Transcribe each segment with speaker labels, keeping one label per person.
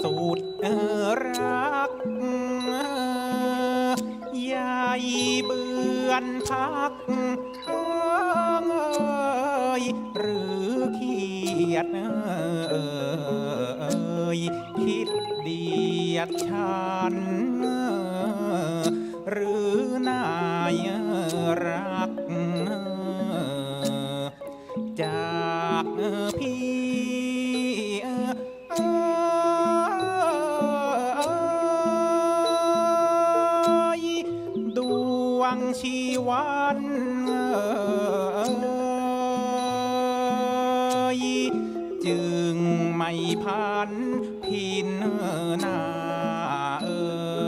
Speaker 1: สูตรรักใหญ่เบือนพักเอยหรือเขียดเอยคิดเดียดฉันหรือนายรัก จากพี่ดวงชีวันจึงไม่พันพินนาเอย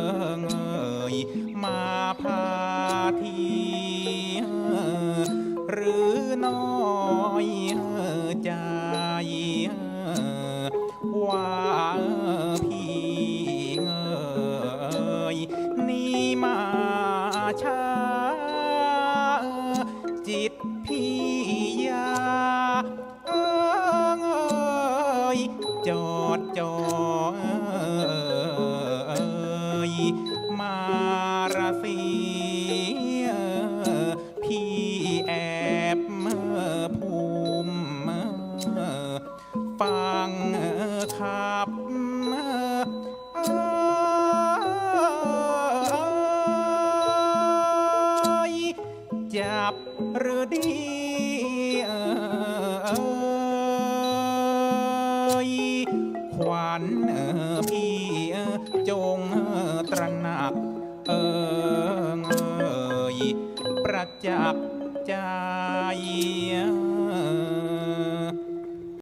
Speaker 1: นี้มาช้าจิตพี่ยาเอยจอดจอด จับหรือดีเอยขวัญพี่จงตระหนักเอยประจักษ์ใจ